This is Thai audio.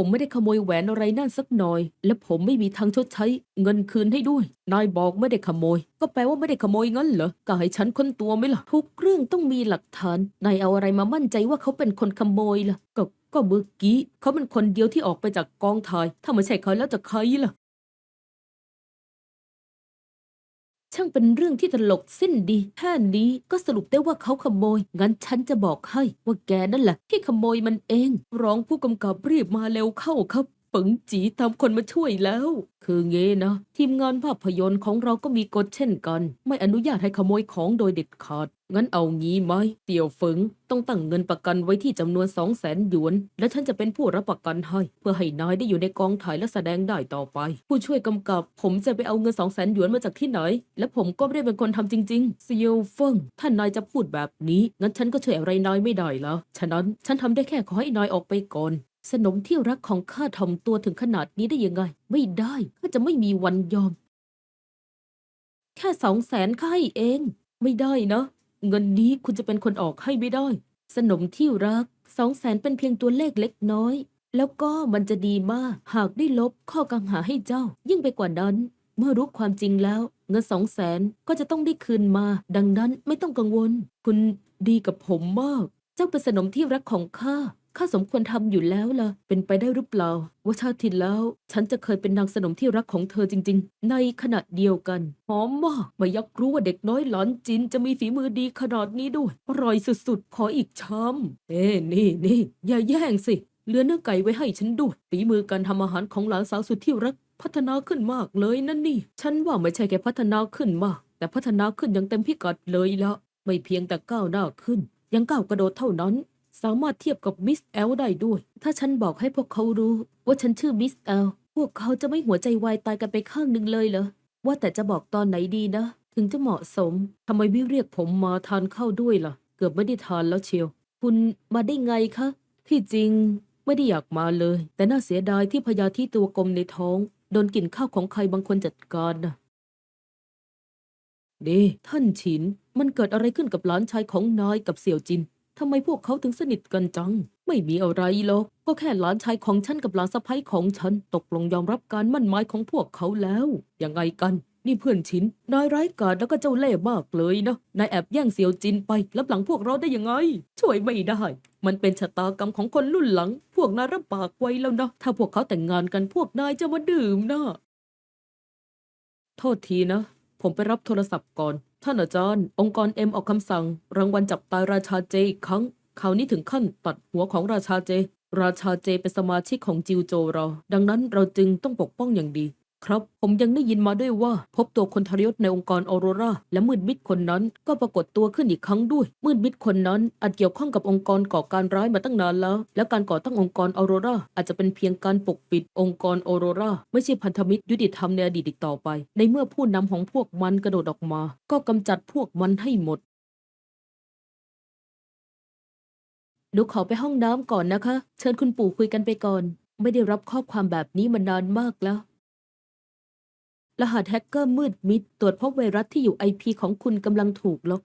ผมไม่ได้ขโมยแหวนอะไรนั่นสักหน่อย และผมไม่มีทางชดใช้ เงินคืนให้ด้วย นายบอกไม่ได้ขโมย ก็แปลว่าไม่ได้ขโมยงั้นเหรอก็ให้ฉันค้นตัวไหมล่ะ ทุกเรื่องต้องมีหลักฐาน นายเอาอะไรมามั่นใจว่าเขาเป็นคนขโมยล่ะ ก็ก็เมื่อกี้เขาเป็นคนเดียวที่ออกไปจากกองถ่าย ถ้าไม่ใช่เขาแล้วจะใครล่ะ ช่างเป็นเรื่องที่ตลกสิ้นดีแค่นี้ก็สรุปได้ว่าเขาขโมย งั้นฉันจะบอกให้ว่าแกนั่นแหละที่ขโมยมันเอง ร้องผู้กำกับรีบมาเร็วเข้าครับปึงจีตามคนมาช่วยแล้ว คือเงี้นะ ทีมงานภาพยนตร์ของเราก็มีกฎเช่นกัน ไม่อนุญาตให้ขโมยของโดยเด็ดขาด งั้นเอางี้ไหมเตี่ยวฝงต้องตั้งเงินประกันไว้ที่จำนวนสองแสนหยวน และฉันจะเป็นผู้รับประกันให้ เพื่อให้นายได้อยู่ในกองถ่ายและแสดงได้ต่อไป ผู้ช่วยกำกับ ผมจะไปเอาเงินสองแสนหยวนมาจากที่ไหน และผมก็ไม่ได้เป็นคนทำจริงๆเซียวเฟิงถ้านนายจะพูดแบบนี้ งั้นฉันก็ช่วยอะไรนายไม่ได้แล้วฉะนั้นฉันทำได้แค่ขอให้นายออกไปก่อนสนมที่รักของข้าถ่อมตัวถึงขนาดนี้ได้ยังไง ไม่ได้ข้าจะไม่มีวันยอม แค่สองแสนข้าให้เอง ไม่ได้นะ เงินนี้คุณจะเป็นคนออกให้ไม่ได้ สนมที่รักสองแสนเป็นเพียงตัวเลขเล็กน้อย แล้วก็มันจะดีมากหากได้ลบข้อกังหาให้เจ้า ยิ่งไปกว่านั้น เมื่อรู้ความจริงแล้ว เงินสองแสนก็จะต้องได้คืนมา ดังนั้นไม่ต้องกังวล คุณดีกับผมมาก เจ้าเป็นสนมที่รักของข้า ข้าสมควรทำอยู่แล้วล่ะ เป็นไปได้หรือเปล่า ว่าชาติที่แล้ว ฉันจะเคยเป็นนางสนมที่รักของเธอจริง ๆ ในขณะเดียวกัน หอมมากไม่ยักรู้ว่าเด็กน้อยหลอนจินจะมีฝีมือดีขนาดนี้ด้วย อร่อยสุดๆ ขออีกชามเอ้นี่นี่อย่าแย่งสิ เหลือเนื้อไก่ไว้ให้ฉันด้วย ฝีมือการทำอาหารของหลานสาวสุดที่รัก พัฒนาขึ้นมากเลยนั่นนี่ ฉันว่าไม่ใช่แค่พัฒนาขึ้นมาก แต่พัฒนาขึ้นอย่างเต็มพิกัดเลยละ ไม่เพียงแต่ก้าวหน้าขึ้น ยังก้าวกระโดดเท่านั้น สามารถเทียบกับมิสแอลได้ด้วย ถ้าฉันบอกให้พวกเขารู้ ว่าฉันชื่อมิสแอล พวกเขาจะไม่หัวใจวายตายกันไปข้างหนึ่งเลยเหรอ ว่าแต่จะบอกตอนไหนดีนะ ถึงจะเหมาะสม ทำไมไม่เรียกผมมาทานข้าวด้วยล่ะ เกือบไม่ได้ทานแล้วเชียว คุณมาได้ไงคะ ที่จริงไม่ได้อยากมาเลย แต่น่าเสียดายที่พยาธิตัวกลมในท้อง โดนกลิ่นข้าวของใครบางคนจัดการนะเดท่านฉิน มันเกิดอะไรขึ้นกับหลานชายของนายกับเสี่ยวจิน ทำไมพวกเขาถึงสนิทกันจัง ไม่มีอะไรหรอก ก็แค่หลานชายของฉันกับหลานสะใภ้ของฉัน ตกลงยอมรับการมั่นหมายของพวกเขาแล้ว ยังไงกัน นี่เพื่อนชิน นายร้ายกาจแล้วก็เจ้าเล่ห์มากเลยนะ นายแอบแย่งเสียวจินไป รับหลังพวกเราได้ยังไง ช่วยไม่ได้ มันเป็นชะตากรรมของคนรุ่นหลัง พวกนายรับปากไว้แล้วนะ ถ้าพวกเขาแต่งงานกันพวกนายจะมาดื่มนะ โทษทีนะ ผมไปรับโทรศัพท์ก่อน ท่านอาจารย์ องค์กรเอ็มออกคำสั่ง รางวัลจับตายราชาเจอีกครั้งคราวนี้ถึงขั้นตัดหัวของราชาเจ ราชาเจเป็นสมาชิกของจิวโจเรา ดังนั้นเราจึงต้องปกป้องอย่างดี ครับ ผมยังได้ยินมาด้วยว่า พบตัวคนทรยศในองค์กรออโรราและมืดมิดคนนั้นก็ปรากฏตัวขึ้นอีกครั้งด้วย มืดมิดคนนั้นอาจเกี่ยวข้องกับองค์กรก่อการร้ายมาตั้งนานแล้ว และการก่อตั้งองค์กรออโรราอาจจะเป็นเพียงการปกปิดองค์กรออโรราไม่ใช่พันธมิตรยุติธรรมในอดีตอีกต่อไป ในเมื่อผู้นำของพวกมันกระโดดออกมา ก็กำจัดพวกมันให้หมดหนูขอไปห้องน้ำก่อนนะคะ เชิญคุณปู่คุยกันไปก่อน ไม่ได้รับข้อความแบบนี้มานานมากแล้ว รหัสแฮกเกอร์มืดมิดตรวจพบไวรัสที่อยู่ไอพีของคุณกำลังถูกล็อก